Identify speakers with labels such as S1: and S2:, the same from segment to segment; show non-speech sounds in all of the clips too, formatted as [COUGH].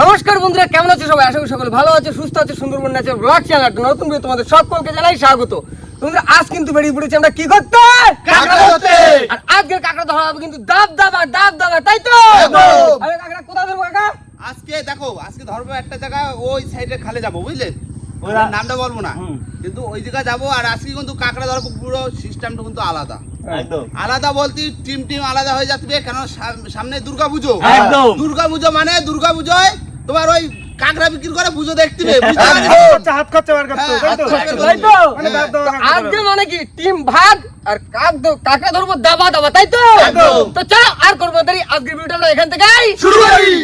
S1: নমস্কার বন্ধুরা কেমন আছো সবাই? আশা করি সকলে ভালো আছে সুস্থ আছে সুন্দরবন ন্যাচারাল ব্লগ চ্যানেল একটা নতুন ভিডিও তোমাদের সকলকে জানাই স্বাগত। বন্ধুরা আজ কিন্তু বেরিয়ে পড়েছি আমরা কি করতে?
S2: কাঁকড়া ধরতে।
S1: আর আজকের কাঁকড়া ধরা হবে কিন্তু ডাব দাবা ডাব দাবা তাই তো। আরে কাঁকড়া কোথা ধরবো কাকা?
S2: আজকে দেখো আজকে ধরবো একটা জায়গায় ওই সাইডে খালে যাব বুঝলে? নামটা বলব না। কিন্তু ওই জায়গায় যাব আর আজকে কিন্তু কাঁকড়া ধরবো পুরো সিস্টেমটা কিন্তু আলাদা।
S3: একদম।
S2: আলাদা বলতে টিম টিম আলাদা হয়ে যাচ্ছে কেন সামনে দুর্গা পুজো
S3: একদম।
S2: দুর্গা পুজো মানে দুর্গা পুজোয় তোমার ওই কাঁকড়া বিক্রি করে পুজো দেখতে
S3: হাত
S2: পারছ?
S3: খরচা, বার করতে
S2: হ্যাঁ,
S3: তাই তো?
S2: হাত
S1: তাই তো?
S3: মানে
S1: আজকে মানে কি? টিম ভাগ আর কাক কাঁকড়া ধরবো? দাবা দাবা তাই তো। তো চলো আর করব দেরি আজকের ভিডিওটা এখান থেকে
S2: শুরু করি।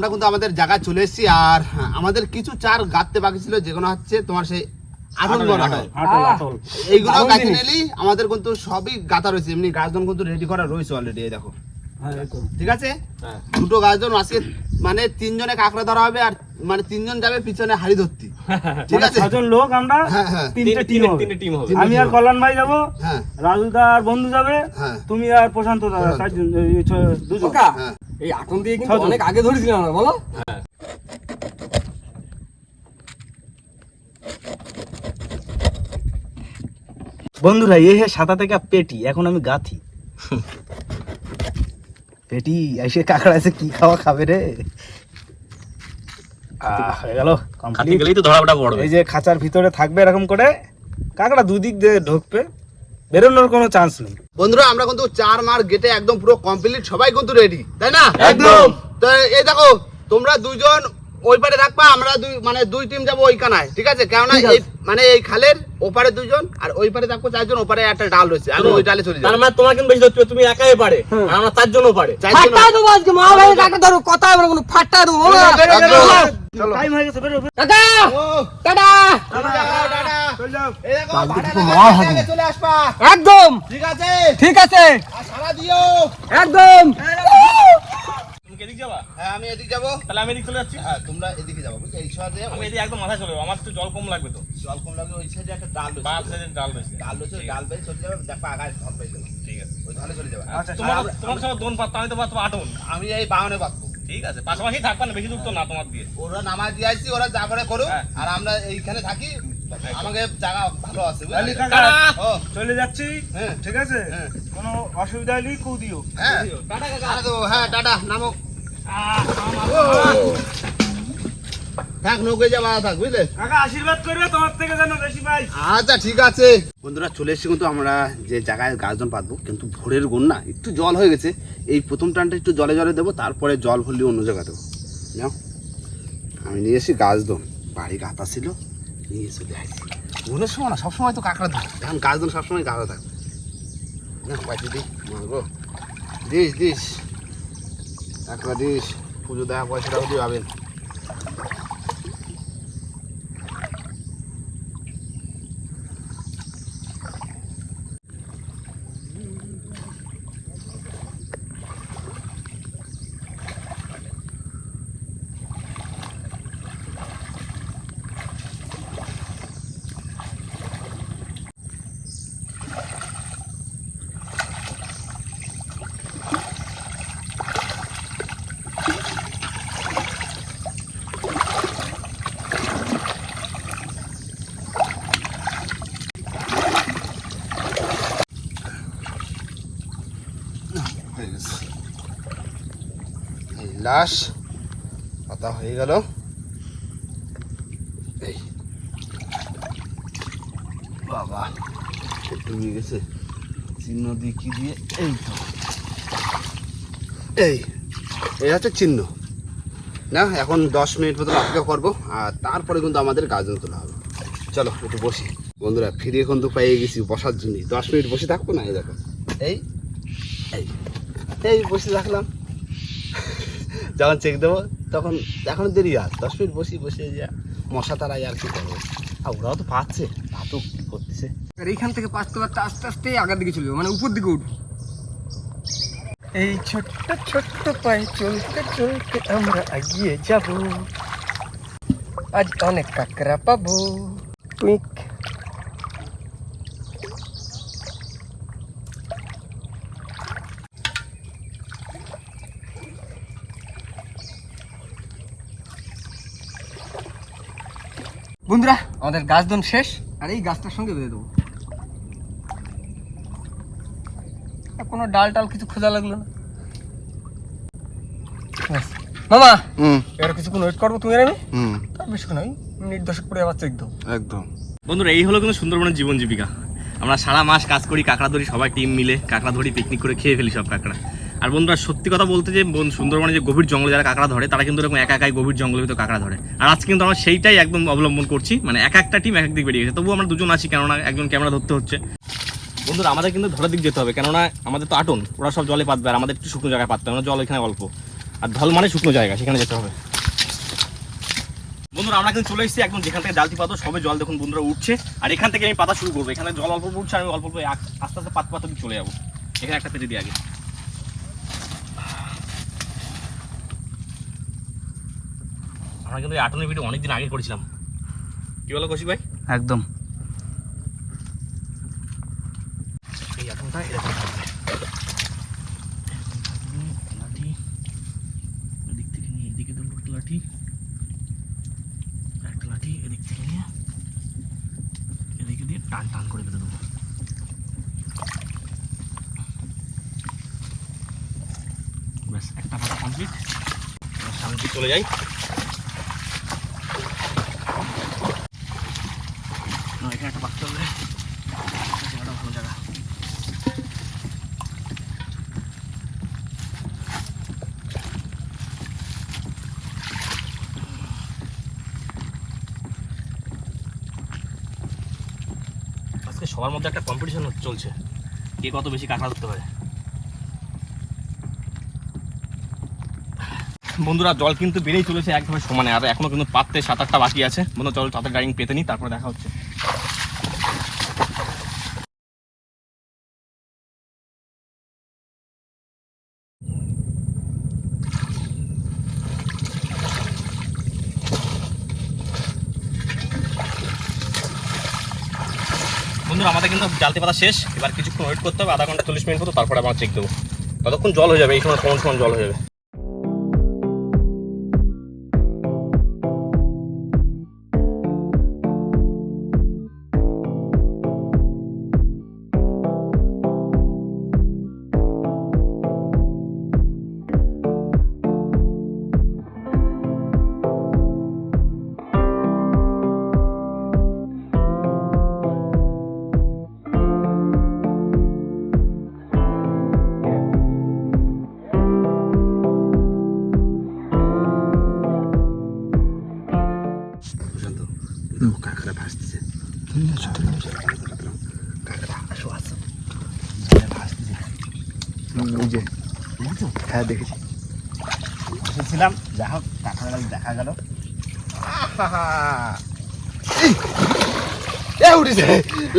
S2: আমরা কিন্তু আমাদের জায়গায় চলে এসেছি আর হ্যাঁ, আমাদের কিছু চার গাঁততে বাকি ছিল যেগুলো হচ্ছে তোমার সেই হয়। এইগুলো গাছে নিলি আমাদের কিন্তু সবই গাঁথা রয়েছে এমনি গাছজন কিন্তু রেডি করা রয়েছে অলরেডি দেখো
S3: হ্যাঁ।
S2: ঠিক আছে দুটো গাছজন আজকে মানে তিনজনে কাঁকড়া ধরা হবে আর মানে তিনজন যাবে পিছনে হাড়ি ধরতি ঠিক
S3: মানে
S2: আছে
S3: ছজন লোক আমরা
S2: হ্যাঁ, হ্যাঁ।
S3: তিনটে টিম হবে আমি আর। কল্যাণ ভাই যাব
S2: হ্যাঁ
S3: রাজু দা আর বন্ধু যাবে
S2: হ্যাঁ।
S3: তুমি আর প্রশান্ত দাদা। চারজন দুজন
S2: হ্যাঁ।
S1: এই আটন দিয়ে কিন্তু অনেক আগে ধরেছিলাম আমরা বলো?
S3: বন্ধুরা এ হে সাদা থেকে পেটি এখন আমি গাথি। পেটি এসে কাকড়া এসে কি খাওয়া খাবে রে? আহ, হয়ে গেল এই যে খাঁচার ভিতরে থাকবে এরকম করে কাকড়া দুদিক দিয়ে ঢুকবে। বেরোনোর কোনো চান্স নেই
S2: বন্ধুরা আমরা কিন্তু চার মার গেটে একদম পুরো কমপ্লিট সবাই কিন্তু রেডি তাই না
S3: একদম।
S2: তো এই দেখো তোমরা দুজন ওই পারে থাকবা আমরা দুই মানে দুই টিম যাব ওই কানায় ঠিক আছে? কেননা এই মানে এই খালের ওপারে দুজন আর ওই পারে থাকব চারজন ওপারে একটা ডাল রয়েছে আমি ওই ডালে চলে
S4: তার মানে তোমার কিন্তু বেশি ধরতে তুমি একাই পারে আর আমরা চারজনও পারে।
S1: ফাটা দেবো আজকে মা ভাই কাঁকড়া ধরো কথা বলব কোনো ফাটা দেবো।
S3: টাইম হয়ে গেছে বেরো।
S1: কাকা! টাটা! একদম!
S2: ঠিক আছে?
S1: ঠিক আছে!
S2: আর সারা দিও।
S1: একদম!
S4: কি এদিক যাবা?
S2: হ্যাঁ আমি এদিকে যাব।
S4: তাহলে আমি এদিক চলে যাচ্ছি?
S2: হ্যাঁ তোমরা এদিকে যাব। বুঝছ এই সাইডে
S4: আমি এদিকে একদম মাথায় চলে যাব। আমার তো জল কম লাগবে তো।
S2: জল কম লাগবে ওই সাইডে একটা ডাল
S4: বা
S2: রয়েছে
S4: সাইডে ডাল রয়েছে।
S2: ডাল রয়েছে ডাল বেয়ে চলে যাবে। দেখো আগায় ধর পেয়ে যাবে।
S4: ঠিক আছে।
S2: ওই ধারে চলে যাবে।
S3: আচ্ছা,
S4: তোমার তোমার সব দোন পাত্তা আমি তো পাত্তা আটন
S2: আমি এই বাঁধবো
S4: ঠিক আছে পাশাপাশি থাকবা না বেশি দূর তো না তোমার দিয়ে।
S2: ওরা নামাজ দিয়ে আসছি ওরা যা করে করুক
S4: হ্যাঁ।
S2: আর আমরা এইখানে থাকি। আমাকে জায়গা ভালো আছে। ও।
S3: চলে যাচ্ছি।
S2: হ্যাঁ।
S3: ঠিক আছে?
S2: হ্যাঁ।
S3: কোনো অসুবিধা হলেই কু দিও।
S2: হ্যাঁ। টাটা হ্যাঁ টাটা নামো। থাক নৌকে যাওয়া থাক বুঝলে?
S3: আশীর্বাদ করবে তোমার থেকে যেন বেশি পাই।
S2: আচ্ছা ঠিক আছে। বন্ধুরা চলে এসেছি কিন্তু আমরা যে জায়গায় গাছজন পাতবো কিন্তু ভোরের গুণ না একটু জল হয়ে গেছে। এই প্রথম টানটা একটু জলে জলে দেবো তারপরে জল ভরলে অন্য জায়গায় দেবো। যাও আমি নিয়ে এসেছি গাছদন। বাড়ি গাঁথা ছিল নিয়ে চলে আসছি। গুণের সময় না সবসময় তো কাঁকড়া থাকে। এখন গাছদন সবসময় গাঁথা থাকবে না মারবো। This this. কাঁকড়া ডিশ পুজো দেখা পয়সাটাও দিয়ে পাবেন হয়ে গেছে লাশ পাতা হয়ে গেল। এই। বাবা ডুবে গেছে। চিহ্ন দিয়ে কি দিয়ে? এই তো। এই এই হচ্ছে চিহ্ন। না, এখন দশ মিনিট মতো অপেক্ষা করব, আর তারপরে কিন্তু আমাদের গাজন তোলা হবে। চলো, একটু বসি। বন্ধুরা ফিরে এখন কিন্তু পেয়ে গেছি বসার জন্য দশ মিনিট বসে থাকব না? এই দেখো। এই এই এই বসে থাকলাম। যখন চেক দেবো তখন এখন দেরি আর। দশ মিনিট বসি বসে যা মশা তারাই আর কি করব। আর ওরাও তো পাচ্ছে তো কি করতেছে।
S1: আর এইখান থেকে পাঁচতে পারতে আস্তে আস্তে আগের দিকে চলবে মানে উপর দিকে উঠবো এই ছোট্ট ছোট্ট পায়ে চলতে চলতে আমরা এগিয়ে যাব। আজ অনেক কাকড়া পাবো। টুইক। আমাদের গাছ দন শেষ আর এই গাছটার সঙ্গে বেঁধে দেবো। কোনো ডাল টাল কিছু খোঁজা লাগল না। মামা
S2: হুম।
S1: এবার কিছুক্ষণ ওয়েট করব তুমি আর আমি?
S2: হুম।
S1: তার বেশিক্ষণ ওই মিনিট দশেক পরে আবার চেক দেবো
S2: একদম।
S4: বন্ধুরা এই হলো কিন্তু সুন্দরবনের জীবন জীবিকা। আমরা সারা মাস কাজ করি কাঁকড়া ধরি সবাই টিম মিলে কাঁকড়া ধরি পিকনিক করে খেয়ে ফেলি সব কাঁকড়া। আর বন্ধুরা, সত্যি কথা বলতে যে বন- সুন্দরবনে যে গভীর জঙ্গলে যারা কাঁকড়া ধরে, তারা কিন্তু এরকম একা একাই গভীর জঙ্গলের ভিতরে কাঁকড়া ধরে। আর আজকে কিন্তু আমরা সেইটাই একদম অবলম্বন করছি। মানে এক একটা টিম এক এক দিক বেরিয়ে গেছে। তবুও আমরা দুজন আছি, কেননা একজন ক্যামেরা ধরতে হচ্ছে। বন্ধুরা, আমাদের কিন্তু ধরার দিক যেতে হবে। কেননা আমাদের তো আটন, ওরা সব জলে পাতবে আর আমাদের একটু শুকনো জায়গায় পাততে আমরা জল এখানে অল্প। আর ঢল মানে শুকনো জায়গা, সেখানে যেতে হবে। বন্ধুরা, আমরা কিন্তু চলে এসেছি একদম যেখান থেকে জালতি পাতো, সবে জল দেখুন বন্ধুরা উঠছে। আর এখান থেকে আমি পাতা শুরু করব। এখানে জল অল্প উঠছে, আমি অল্প অল্প আস্তে আস্তে পাত পাতা চলে যাব। এখানে একটা পেতে দিই আগে। আমরা কিন্তু এই আটনের ভিডিও অনেকদিন আগে করেছিলাম। কি বলো কৌশিক ভাই?
S3: একদম।
S4: এই আটনটা এরকম থাকবে লাঠি এদিক থেকে নিয়ে এদিকে দেবো একটা লাঠি। একটা লাঠি এদিক থেকে নিয়ে এদিকে দিয়ে টান টান করে বেঁধে দেবো। ব্যাস একটা পাতা কমপ্লিট সামনে চলে যাই না, এখানে একটা পাত্র হবে জায়গাটা ভালো জায়গা আজকে সবার মধ্যে একটা কম্পিটিশন চলছে। কে কত বেশি কাঁকড়া ধরতে পারে। বন্ধুরা, জল কিন্তু বেড়েই চলেছে একভাবে সমানে। আর এখনও কিন্তু পাততে সাত আটটা বাকি আছে। বন্ধু চল তাদের গাড়ি পেতে নি তারপরে দেখা হচ্ছে। জালতি পাতা শেষ, এবার কিছুক্ষণ ওয়েট করতে হবে, আধা ঘণ্টা চল্লিশ মিনিট মতো, তারপরে আমার চেক দেবো। ততক্ষণ জল হয়ে যাবে, এই সময় সমান সময় জল হয়ে যাবে।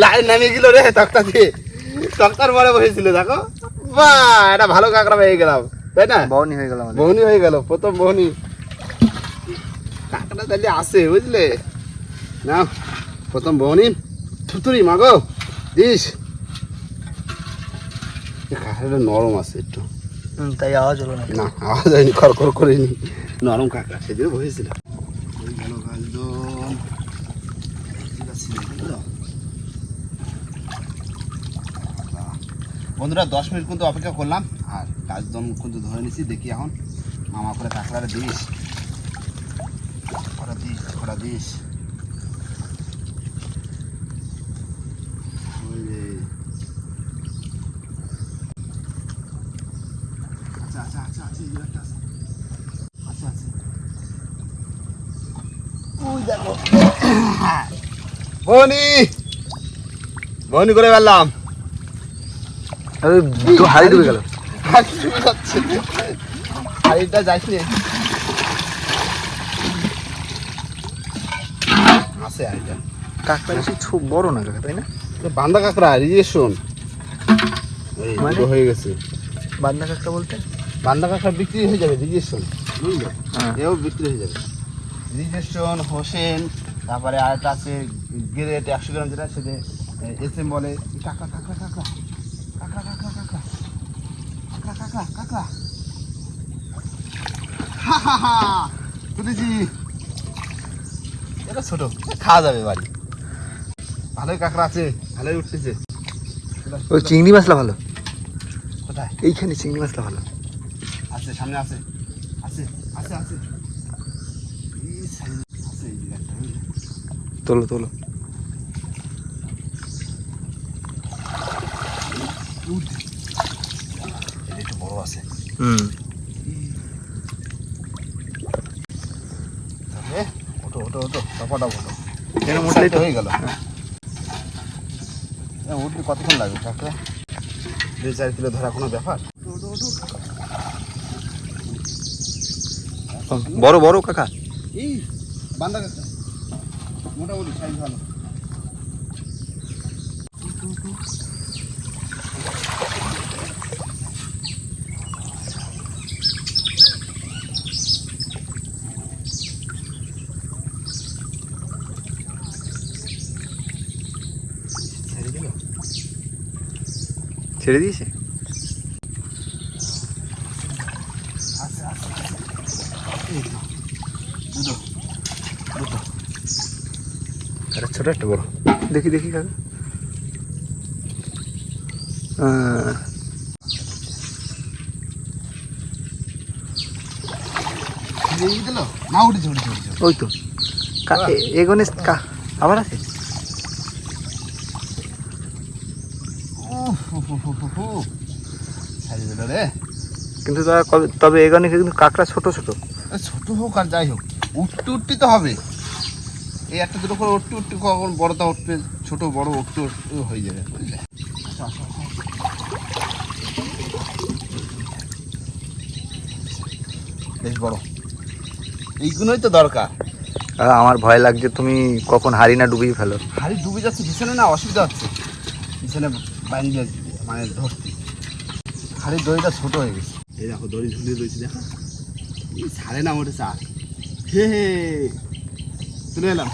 S2: লাইন নামিয়ে গেল রে তক্তা দিয়ে। তক্তার পরে বসেছিল দেখো। বা এটা ভালো কাঁকড়া পেয়ে গেলাম তাই না?
S3: বউনি হয়ে গেল
S2: বহনি হয়ে গেল প্রথম বহনি কাঁকড়া তাহলে আসে বুঝলে? না প্রথম বহনি থুতুরি মাগো দিস। কাঁকড়াটা নরম আছে একটু।
S3: তাই আওয়াজ হলো না।
S2: না আওয়াজ হয়নি খর খর করেনি। নরম কাঁকড়া সেদিন বসেছিলাম। বন্ধুরা, দশ মিনিট কিন্তু অপেক্ষা করলাম। আর কাজ দম কিন্তু ধরে নিছি, দেখি এখন আমার করে কাঁকড়াটা দিস। কটা দিস কটা দিস। আচ্ছা, আচ্ছা, আচ্ছা, হ্যাঁ। বনি বনি করে ফেললাম।
S3: তো হারি ডুবে গেল
S2: হাড়ি ডুবে যাচ্ছে হাড়িটা যাইছে। আছে হাড়িটা।
S3: কাকটা বেশি ছো- বড় না কাকা তাই না?
S2: বান্দা কাকড়া রিজেকশন
S3: মানে?
S2: হয়ে গেছে।
S3: বান্না কাকটা বলতে?
S2: বান্দা কাকড়া বিক্রি হয়ে যাবে রিজেকশন বুঝলে?
S3: হ্যাঁ।
S2: এও বিক্রি হয়ে যাবে। রিজেকশন হোসেন তারপরে আরেকটা আছে গ্রেট একশো গ্রাম যেটা সেটা এস এম বলে। কাকা কাকা কাকা কাকা কাকা কাকা কাকা কাকা কাকা হা হা হা। তুলেছি এটা ছোট খাওয়া যাবে বাড়ি। ভালোই কাঁকড়া আছে ভালোই উঠতেছে।
S3: ওই চিংড়ি মাছটা ভালো?
S2: কোথায়?
S3: এইখানে চিংড়ি মাছটা ভালো।
S2: আছে সামনে আছে। আছে আছে আছে?
S3: তোলো তোলো।
S2: উঠছে। এটা একটু বড় আছে
S3: হুম।
S2: ওটো ওটো ওটো টপাটা ওটো
S3: কেন মোটাই তো
S2: হয়ে গেল উঠতে কতক্ষণ লাগবে কাঁকড়া দুই চার কিলো ধরা কোনো ব্যাপার।
S3: বড় বড়, কাকা।
S2: এই বান্দা কাঁকড়া মোটামুটি সাইজ ভালো। ছেড়ে
S3: দিয়েছে? ছোট একটা বড়। দেখি দেখি কাকা। ওই তো। এগোনে আবার আছে? কিন্তু তারা কবে- তবে এখানে কিন্তু কাঁকড়া ছোট ছোট।
S2: ছোট হোক আর যাই হোক উঠতে উঠতে তো হবে। এই একটা দুটো করে উঠতে উঠতে কখন বড়টা উঠবে ছোট বড় উঠতে উঠতে হয়ে যাবে বুঝলে। বেশ বড়। এইগুলোই তো দরকার।
S3: আর আমার ভয় লাগছে তুমি কখন হারি না ডুবিয়ে ফেলো।
S2: হাড়ি ডুবে যাচ্ছে পিছনে না অসুবিধা হচ্ছে। পিছনে বাইন্দে মানে ধরতে হাড়ির দড়িটা ছোট হয়ে গেছে। এই দেখো দড়ি ঝুলিয়ে রয়েছে দেখো? ছাড়ে না ওঠে চা। হে হে তুলে এলাম।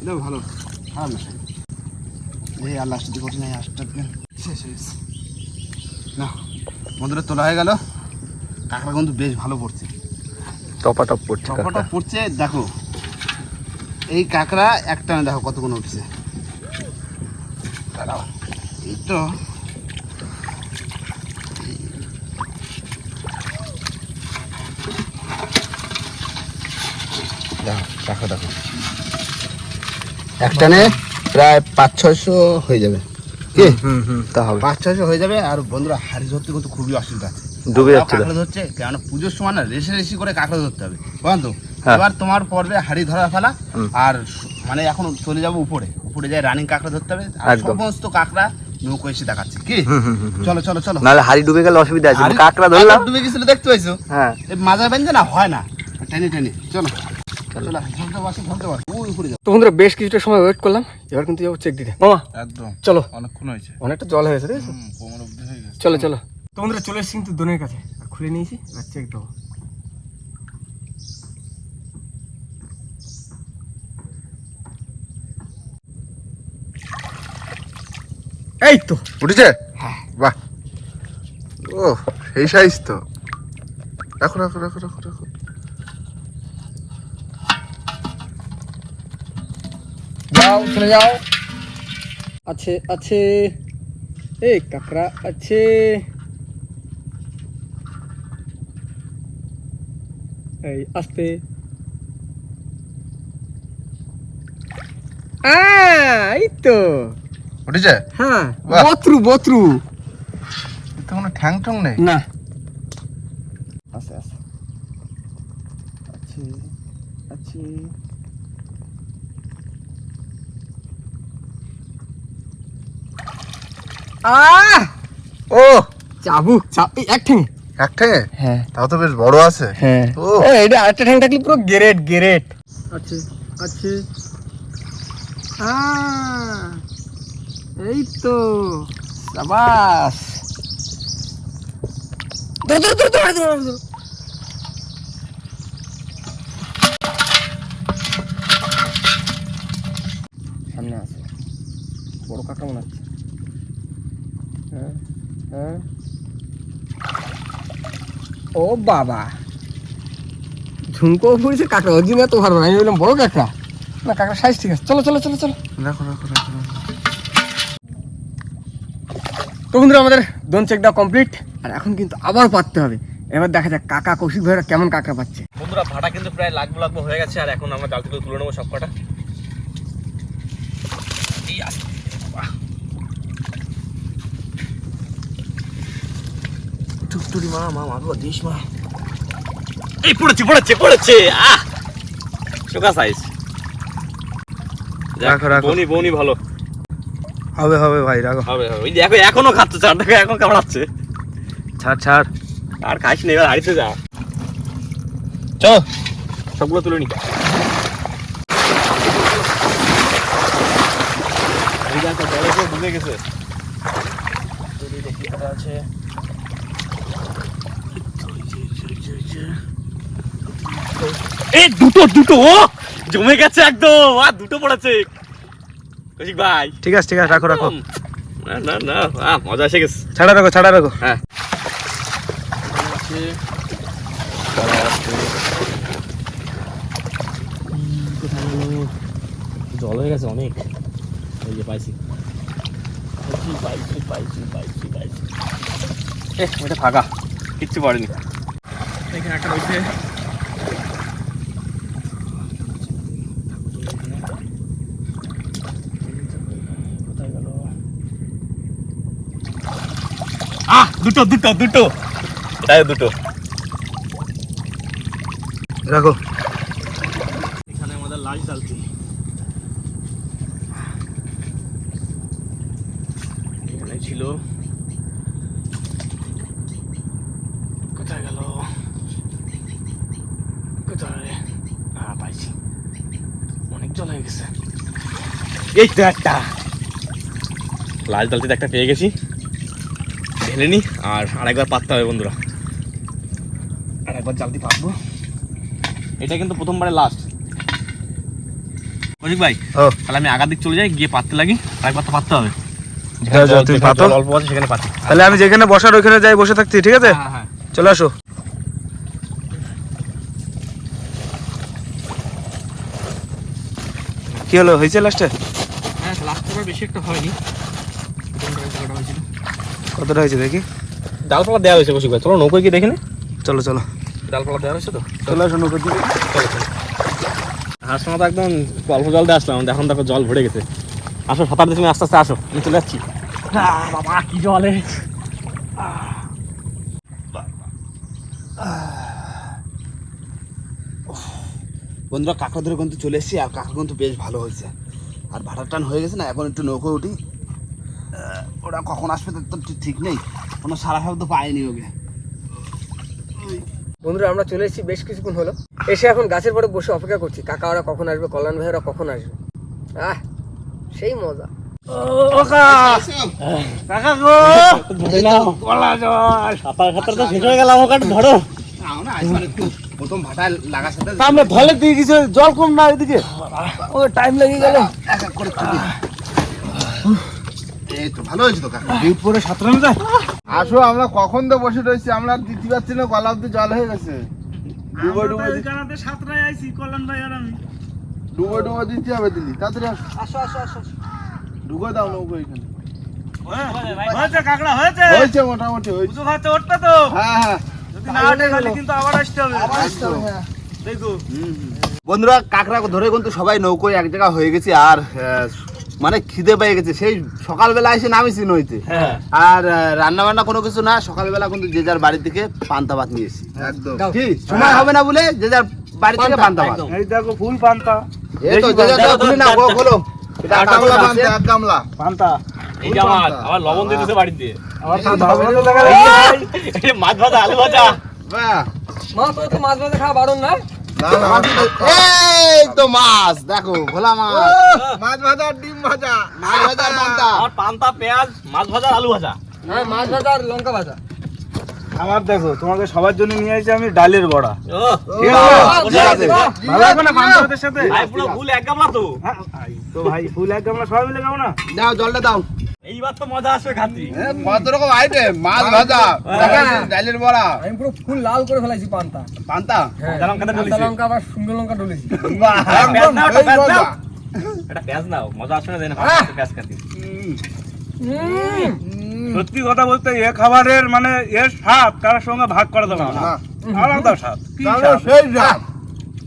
S2: এটা ভালো খারাপ না। এই আর লাস্টের দিকে ওঠে না আসটা শেষ হয়ে গেছে। না বন্ধুরা তোলা হয়ে গেল। কাঁকড়া কিন্তু বেশ ভালো পড়ছে।
S3: টপা টপ পড়ছে
S2: টপটা
S3: কাঁকড়া
S2: পড়ছে দেখো। এই কাঁকড়া একটা দেখো কতক্ষণ উঠছে। দাঁড়াও। এই তো। দেখো দেখো একটানে প্রায় পাঁচ ছয়শো হয়ে যাবে। কি?
S3: তা হবে।
S2: পাঁচ ছয়শো হয়ে যাবে আর বন্ধুরা হাড়ি ধরতে কিন্তু খুবই অসুবিধা। আছে
S3: ডুবে যাচ্ছিল।
S2: কাঁকড়া ধরছে কেন পুজোর সময় না রেসে রেসি করে কাঁকড়া ধরতে হবে।
S3: হ্যাঁ।
S2: এবার তোমার পর্বে হাড়ি ধরা ফেলা আর মানে এখন চলে যাব উপরে। উপরে যাই রানিং কাঁকড়া ধরতে হবে আর সমস্ত কাঁকড়া নৌকো এসে দেখাচ্ছে কি। চলো চলো চলো।
S3: নাহলে হাড়ি ডুবে গেলে অসুবিধা আছে কাঁকড়া ধরলাম।
S2: ডুবে গেছিল দেখতে পাইছো?
S3: হ্যাঁ।
S2: মাজা বেঁধে না হয় না। টেনে টেনে চলো।
S1: তো বন্ধুরা বেশ কিছুটা সময় ওয়েট করলাম। এবার কিন্তু যাব চেক দিতে। মামা
S2: একদম।
S1: চলো।
S2: অনেকক্ষণ হয়েছে।
S1: অনেকটা জল হয়েছে ঠিক আছে?
S2: হয়ে গেছে।
S1: চলো চলো। তো বন্ধুরা চলে এসেছি কিন্তু দোনের কাছে। আর খুলে নিয়েছি এবার চেক দেবো। এই তো।
S5: উঠেছে? বাহ। ও সেই সাইজ তো। রাখো রাখো রাখো রাখো রাখো।
S1: যাও চলে যাও। আছে আছে। এই কাঁকড়া আছে। এই আস্তে। এই তো।
S5: উঠেছে?
S1: হ্যাঁ। বত্রু বত্রু।
S5: তো কোনো ঠ্যাং ঠ্যাং নেই?
S1: না
S2: আস্তে আস্তে
S1: আছে আছে আহ!
S5: ও।
S1: চাবুক চাপ এক ঠেঙে।
S5: এক ঠেঙে?
S1: হ্যাঁ।
S5: তাও তো বেশ বড় আছে।
S1: হ্যাঁ।
S5: ও।
S1: এটা আরেকটা ঠ্যাং থাকলে পুরো গ্রেট গ্রেট। আছে আছে। আহ, এই তো। সাবাস। ধরো, ধরো, ধরো, ধরো, ধরো, ধরো। সামনে আছে বড় কাকা মনে হচ্ছে হ্যাঁ হ্যাঁ ও বাবা। ঝুমকো পড়েছে কাঁকড়া ওর জন্য এত ভালো না আমি বললাম বড় কাঁকড়া। না কাঁকড়া সাইজ ঠিক আছে। চলো চলো চলো চলো।
S5: রাখো রাখো রাখো রাখো।
S1: তো বন্ধুরা আমাদের দোন চেক দেওয়া কমপ্লিট আর এখন কিন্তু আবার পাততে হবে। এবার দেখা যাক কাকা কৌশিক ভাইরা কেমন কাকা পাচ্ছে।
S4: বন্ধুরা ভাটা কিন্তু প্রায় লাগবো লাগবো হয়ে গেছে আর এখন আমরা জাল থেকে তুলে নেব সব কটা এই আস- বাহ। টুকটুরি মা মা মা গো দিস মা। এই পড়েছে পড়েছে পড়েছে আহ! চোকা সাইজ
S3: রাখো, রাখো।
S4: বনি বনি ভালো।
S3: হবে হবে ভাই রাখো।
S4: হবে হবে। ওই দেখো এখনও খাচ্ছে চার দেখো এখন কামড়াচ্ছে।
S3: ছাড় ছাড়।
S4: আর খাইস না এবার হারিতে যা। চল সবগুলো তুলে নি। পুরো গেছে তুলি দেখি কোথায় আছে এই দুটো দুটো ও! জমে গেছে একদম আর দুটো পড়েছে। কৌশিক ভাই।
S3: ঠিক আছে ঠিক আছে রাখো রাখো।
S4: না না না মজা এসে গেছে।
S3: ছাড়া রাখো ছাড়া রাখো।
S4: হ্যাঁ। জল হয়ে গেছে অনেক। এই যে পাইছি। পাইছি পাইছি পাইছি পাইছি এ এটা ফাঁকা। কিচ্ছু পড়েনি। এখানে একটা রয়েছে কোথায় গেল আহ দুটো দুটো দুটো। এটাই দুটো।
S3: রাখো।
S4: এখানে আমাদের লাশ ডালছি এখানে ছিল। কোথায় গেল? কোথায়? হ্যাঁ পাইছি। অনেক জল হয়ে গেছে। এই তো একটা। লাশ ডালতে একটা পেয়ে গেছি। ঢেলে নি আর আরেকবার পাততে হবে বন্ধুরা। আরেকবার জালতি পাতবো। এটা কিন্তু প্রথমবারে লাস্ট অজিক ভাই তাহলে আমি আগার দিক চলে যাই গিয়ে পাততে লাগি আরেকবার তো পাততে হবে। অল্প আছে সেখানে পাতি।
S3: তাহলে আমি যেখানে বসার ওইখানে যাই বসে থাকছি ঠিক আছে?
S4: হ্যাঁ হ্যাঁ
S3: চলে আসো। কি হলো হয়েছে লাস্টে
S4: হ্যাঁ লাস্ট বেশি একটা হয়নি।
S3: কতটা হয়েছে দেখি?
S4: ডালপালা দেওয়া হয়েছে কৌশিক ভাই চলো নৌকোয় গিয়ে দেখে নে।
S3: চলো চলো।
S4: ডালপালা দেওয়া হয়েছে তো?
S3: চলে আসো নৌকো দিকে
S4: হাঁস তো একদম অল্প জল দিয়ে আসলাম। এখন দেখো জল ভরে গেছে। আসো সাঁতার দিয়ে তুমি আস্তে আস্তে আসো। আমি চলে যাচ্ছি। বাবা কি জলে
S2: বন্ধুরা কাঁকড়া ধরে কিন্তু চলে এসেছি। আর কাঁকড়া কিন্তু বেশ ভালো হয়েছে। আর ভাড়া টান হয়ে গেছে না এখন একটু নৌকো উঠি। ওরা কখন আসবে তার তো ঠিক- নেই। কোনো সারা শব্দ পায়নি ওকে।
S1: বন্ধুরা আমরা চলে এসেছি বেশ কিছুক্ষণ হলো। এসে এখন গাছের পরে বসে অপেক্ষা করছি। কাকা ওরা কখন আসবে? কল্যাণ ভাই ওরা কখন আসবে? আহ সেই মজা।
S3: জল। কম না এদিকে।
S1: ও টাইম লেগে গেল।
S2: এই তো ভালো হয়েছে তো কাকা।
S3: ডিপ পরে সাঁতরানো যায়।
S5: আসো আমরা কখন তো বসে রয়েছি আমরা দিতে পারছি না গলা অব্দি জল হয়ে গেছে। ডুবো ডুবো
S3: কানাতে সাঁতরাই আইছি কল্যাণ ভাই আর আমি।
S5: ডুবো ডুবো দিতে হবে দিদি তাড়াতাড়ি আসো।
S1: আসো আসো আসো
S5: দাও নৌকো এখানে।
S3: হয়েছে কাকড়া হয়েছে।
S5: হয়েছে মোটামুটি হয়েছে।
S3: উঁচু খাতে উঠবে তো?
S5: হ্যাঁ হ্যাঁ।
S3: যদি না ওঠে তাহলে কিন্তু আবার আসতে হবে।
S5: আসতে হবে, হ্যাঁ।
S3: দেখো।
S2: বন্ধুরা কাঁকড়া ধরে কিন্তু সবাই নৌকোয় এক জায়গা হয়ে গেছে আর মানে খিদে পেয়ে গেছে। সেই সকালবেলা এসে নামিছি নইতে
S4: হ্যাঁ।
S2: আর রান্না বান্না কোনো কিছু না সকালবেলা কিন্তু যে যার বাড়ি থেকে পান্তা ভাত নিয়ে এসেছি।
S5: একদম।
S2: কি? সময় হবে না বলে যে যার বাড়ি থেকে পান্তা ভাত।
S3: এই দেখো ফুল পান্তা।
S2: এই তো যা, যা, যা, খুলে নাও, গো, খোলো। এটা কাতলা আছে।
S3: পান্তা
S4: এই যে আমার আবার লবণ দিতেছে বাড়ি দিয়ে এই মাছ ভাজা আলু ভাজা।
S1: মা তো মাছ ভাজা খাওয়া বারণ না?
S2: এই তো মাছ দেখো ভোলা মাছ।
S5: মাছ ভাজা ডিম ভাজা।
S2: মাছ ভাজা আর পান্তা।
S4: আমার পান্তা পেঁয়াজ মাছ ভাজা আলু ভাজা।
S1: হ্যাঁ মাছ ভাজা আর লঙ্কা ভাজা।
S3: আমার দেখো তোমাকে সবার জন্য নিয়ে এসেছি আমি ডালের বড়া। ভালো লাগবে না সাথে?
S4: ফুল এক গামলা তো।
S3: হ্যাঁ, তো ভাই ফুল এক আমরা সবাই মিলে না?
S2: দাও জলটা দাও।
S4: এইবার তো মজা আসবে খাতি।
S2: কত রকম আইটেম মাছ ভাজা
S1: হ্যাঁ।
S2: ডালের বড়া।
S1: আমি পুরো ফুল লাল করে ফেলাইছি পান্তা।
S2: পান্তা?
S1: হ্যাঁ
S4: কাঁচা লঙ্কাটা
S1: কাঁচা
S4: ডলেছি।
S1: লঙ্কা আবার সুন্দর লঙ্কা ডলেছি
S4: পেঁয়াজ নাও, একটা পেঁয়াজ নাও। এটা পেঁয়াজ নাও মজা আসবে না দেন পেঁয়াজ খাতি।
S3: সত্যি কথা বলতে এ খাবারের মানে এর স্বাদ কারোর সঙ্গে ভাগ করা যাবে না। আলাদা স্বাদ। কি স্বাদ?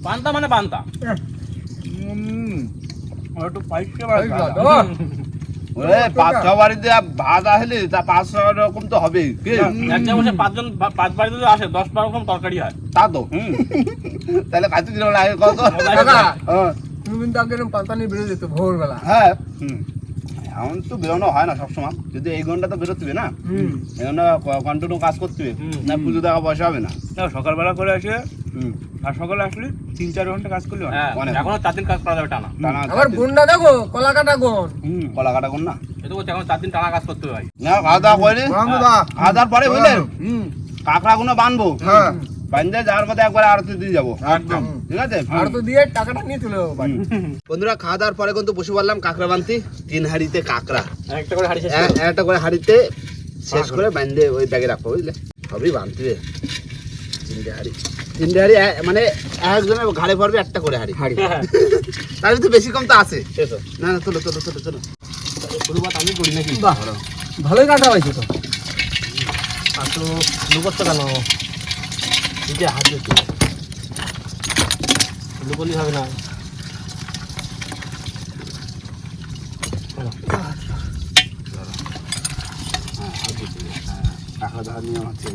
S4: পান্তা মানে পান্তা।
S3: একটু পাইছে
S1: এই
S3: বাবা।
S1: বাবা,
S2: ওরে পাঁচ ছ বাড়িতে ভাত আসলে তা পাঁচ ছ রকম তো হবেই কি?
S4: বসে পাঁচজন পাঁচ বাড়িতে যদি আসে দশ বারো রকম তরকারি হয়।
S2: তা। তাহলে কাছে কত? হ্যাঁ।
S1: তুমি কিন্তু আগে পান্তা নিয়ে বেরোয় যেত ভোরবেলা।
S2: হ্যাঁ। এখন তো বেরোনো হয় না সবসময়। যদি এই ঘণ্টা তো বেরোতে হবে না এই ঘণ্টা কন্টিনিউ কাজ করতে হবে না পুজো টাকা পয়সা হবে না?
S3: সকালবেলা করে আসে আর সকালে আসলে তিন চার ঘণ্টা কাজ করলে হ্যাঁ।
S4: এখনও চার দিন কাজ করা যাবে টানা।
S2: টানা
S1: আবার গুন্ডা দেখো কলা কাটা গুণ
S3: হুম।
S2: কলা কাটা কোন না?
S4: এই তো এখন চার দিন টানা কাজ করতে হবে ভাই।
S2: না খাওয়া দাওয়া করে খাওয়া দাওয়ার পরে বুঝলেন কাঁকড়া গুলো বানবো।
S5: হ্যাঁ।
S2: বান্ধে যাওয়ার পথে একবার আরতি দিয়ে যাব।
S5: একদম।
S2: ঠিক আছে?
S1: আর দিয়ে টাকাটা নিয়ে চলে যাব
S2: বন্ধুরা খাওয়া দাওয়ার পরে কিন্তু বসে পড়লাম কাঁকড়া বানতি তিন হাড়িতে কাঁকড়া।
S4: একটা করে হাড়ি
S2: একটা করে হাড়িতে শেষ করে বান্ধে ওই ব্যাগে রাখব বুঝলে? সবই বানতে হবে তিনটে হাড়ি। তিনটে হাড়ি মানে একজনের ঘাড়ে পড়বে একটা করে হাড়ি।
S1: হাড়ি।
S2: তার ভিতরে বেশি কম তো আছে। না না চলো চলো চলো চলো।
S4: শুরু আমি করি নাকি?
S1: ভালোই কাটা হয়েছে তো।
S4: আর তো কেন নিজে হাত দিচ্ছি লুকোলি হবে না
S2: কাঁকড়া ধরার নিয়ম হচ্ছে।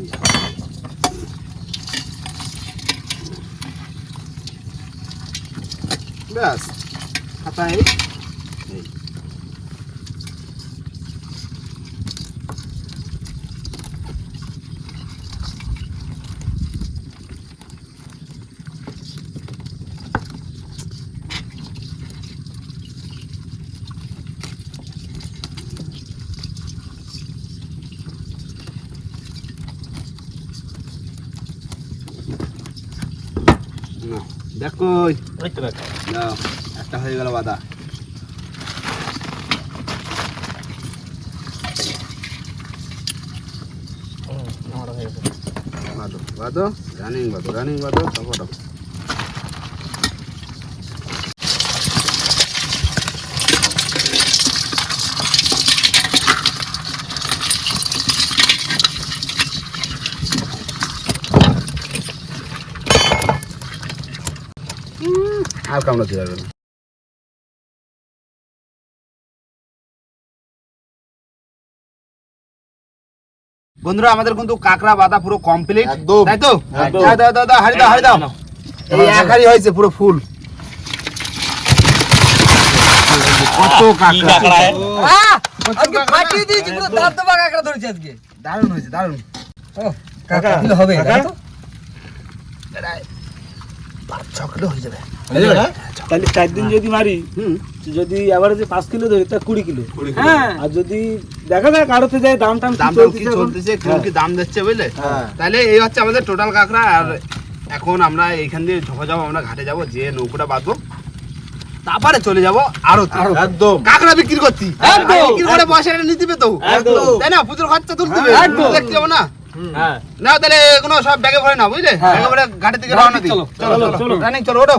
S2: ব্যাস খাতায় দেখো। একটা হয়ে গেল বাদা। বাদো বাদো রানিং বাদো রানিং বাদো তারপর আর কামড়াতে যাবে না। বন্ধুরা আমাদের কিন্তু কাঁকড়া বাদা পুরো কমপ্লিট তাই তো। দাও দাও দাও হাড়ি দাও হাড়ি দাও। এই এক হাড়ি হয়েছে পুরো ফুল। কত কাঁকড়া।
S4: কাঁকড়া?
S1: আহ! আজকে ফাটিয়ে দিয়েছি পুরো দাঁত তো কাঁকড়া ধরেছি আজকে।
S2: দারুণ হয়েছে দারুণ।
S1: ও কাকা দিলে হবে তো?
S2: পাঁচ ছ কিলো হয়ে যাবে।
S3: তাহলে চার দিন যদি মারি
S2: হুম।
S3: যদি অ্যাভারেজে পাঁচ কিলো ধরি তা কুড়ি কিলো।
S1: হ্যাঁ
S3: আর যদি দেখা যায় কারোতে যায় দাম টাম
S2: দাম দাম কি চলতেছে কি দাম দিচ্ছে বুঝলে?
S5: হ্যাঁ।
S2: তাহলে এই হচ্ছে আমাদের টোটাল কাঁকড়া আর এখন আমরা এইখান দিয়ে যাব আমরা ঘাটে যাব যে নৌকোটা বাঁধবো তারপরে চলে যাব আরও
S5: একদম।
S2: কাঁকড়া বিক্রি
S1: করছি
S2: আর বিক্রি করে পয়সাটা নিতে হবে তো তাই না? পুজোর খরচা তুলতে হবে দেখতে যাব না?
S4: হ্যাঁ।
S2: না তাহলে এগুলো সব ব্যাগে ভরে না বুঝলে? ব্যাগে ভরে ঘাটের দিকে রওনা দিই।
S1: চলো,
S2: চলো
S3: চলো,
S2: চলো।
S3: চলো।
S2: রানিং চলো ওঠো।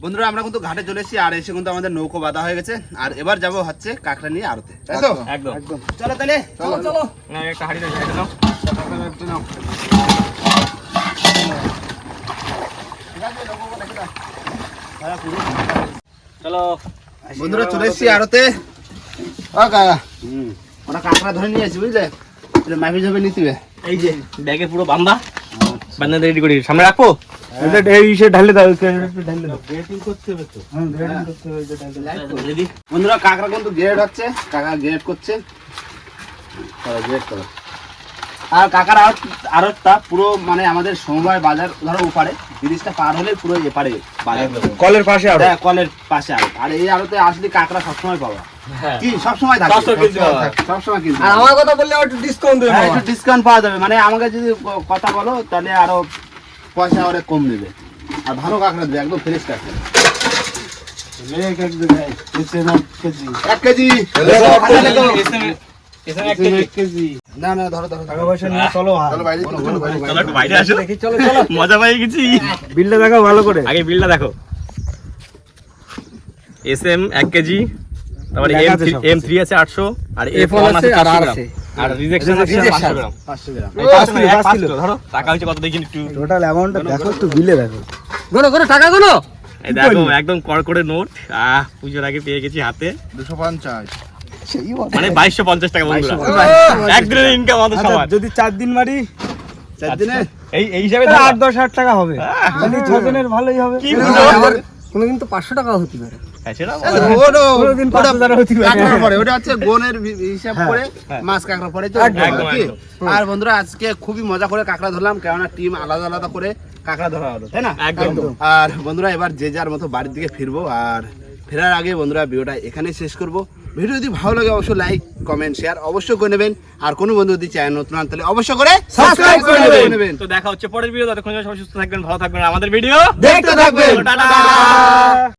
S2: বন্ধুরা আমরা কিন্তু ঘাটে চলে এসেছি আর এসে কিন্তু আমাদের নৌকো বাঁধা হয়ে গেছে। আর এবার যাব হচ্ছে কাঁকড়া নিয়ে আড়তে। তাই তো?
S4: একদম।
S2: চলো তাহলে
S1: চলো। চলো
S4: না, একটা হাড়ি রয়েছে এটা নাও। চলো।
S2: বন্ধুরা চলে এসেছি আড়তে। ও কাকা। হুম। ওরা কাঁকড়া ধরে নিয়ে আসি বুঝলে? মাফি যাবে নিতে
S4: এই যে ব্যাগে পুরো বান্ধা। বান্ধা রেডি করি। সামনে রাখব?
S3: এটা এই সে ঢালে দাও ঢালে দাও। গ্রেটিং করতে হবে তো। হ্যাঁ গ্রেটিং করতে হবে এটা ঢালে
S2: বন্ধুরা কাকড়া কিন্তু গ্রেড হচ্ছে। কাকা গ্রেড করছে। করো গ্রেড করো। আর কাকার আর আরতটা পুরো মানে আমাদের সমবায় বাজার ধরো ওপারে। ব্রিজটা পার হলে পুরো এপারে বাজার।
S3: কলের পাশে আর।
S2: হ্যাঁ, কলের পাশে আড়ত আর এই আড়তে আসলে কাকড়া সবসময় পাবা।
S4: হ্যাঁ।
S2: কি? সবসময় থাকে
S4: সবসময় কিনতে
S1: আর আমার কথা বললে একটু ডিসকাউন্ট দেবে
S2: হ্যাঁ, একটু ডিসকাউন্ট পাওয়া যাবে। মানে আমাকে যদি কথা বলো তাহলে আরও পয়সা অনেক কম নেবে। আর ভালো কাঁকড়া দেবে একদম ফ্রেশ কাঁকড়া।
S3: মেয়ে কেক দেবে এসে না কেজি।
S2: এক কেজি। না না ধরো ধরো
S3: টাকা পয়সা নিয়ে চলো
S5: চলো বাইরে চলো, চলো বাইরে।
S4: চলো একটু বাইরে আসো।
S1: দেখি চলো চলো। [LAUGHS]
S4: মজা পাই গেছি।
S3: বিলটা দেখো ভালো করে।
S4: আগে বিলটা দেখো। এস এম এক কেজি তারপরে এম এম থ্রি আছে আটশো আর এফ
S1: F1
S4: ওয়ান আছে
S1: আছে আর
S4: চারশো গ্রাম।
S1: আছে।
S4: আর রিজেকশন আছে
S1: Rejection।
S4: পাঁচশো গ্রাম।
S2: পাঁচশো গ্রাম।
S3: এই কিলো,
S4: এক
S3: পাঁচ
S4: পাঁচ
S3: কিলো।
S4: কিলো, ধরো। টাকা হচ্ছে কত দেখি একটু?
S3: টোটাল অ্যামাউন্টটা দেখো একটু বিলে দেখো।
S1: গোনো গোনো টাকা গোনো
S4: এই দেখো একদম কর নোট। আহ পুজোর আগে পেয়ে গেছি হাতে।
S5: দুশো পঞ্চাশ।
S4: মানে বাইশশো পঞ্চাশ টাকা বন্ধুরা। একদিনের ইনকাম আমাদের
S3: আচ্ছা,
S4: সবার।
S3: যদি চার দিন মারি
S2: চার দিনে
S4: এই এই হিসাবে
S3: আট দশ হাজার টাকা হবে। ছজনের ভালোই হবে।
S4: কি
S1: না,
S4: বুঝো?
S1: আমার কোনোদিন তো পাঁচশো টাকা হতে পারে।
S4: হ্যাঁ?
S3: একদম।
S2: আর বন্ধুরা আজকে খুবই মজা করে কাঁকড়া ধরলাম কেননা টিম আলাদা আলাদা করে কাঁকড়া ধরা হলো তাই না?
S4: একদম।
S2: আর বন্ধুরা এবার যে যার মতো বাড়ির দিকে ফিরবো আর ফেরার আগে বন্ধুরা ভিডিওটা এখানেই শেষ করব। ভিডিও যদি ভালো লাগে অবশ্যই লাইক কমেন্ট শেয়ার অবশ্যই করে নেবেন। আর কোনো বন্ধু যদি চ্যানেল নতুন আন তাহলে অবশ্যই করে সাবস্ক্রাইব করে নেবেন।
S4: তো দেখা হচ্ছে পরের ভিডিও ততক্ষণ সবাই সুস্থ থাকবেন ভালো থাকবেন। আমাদের ভিডিও
S2: দেখতে থাকবেন।
S4: টাটা।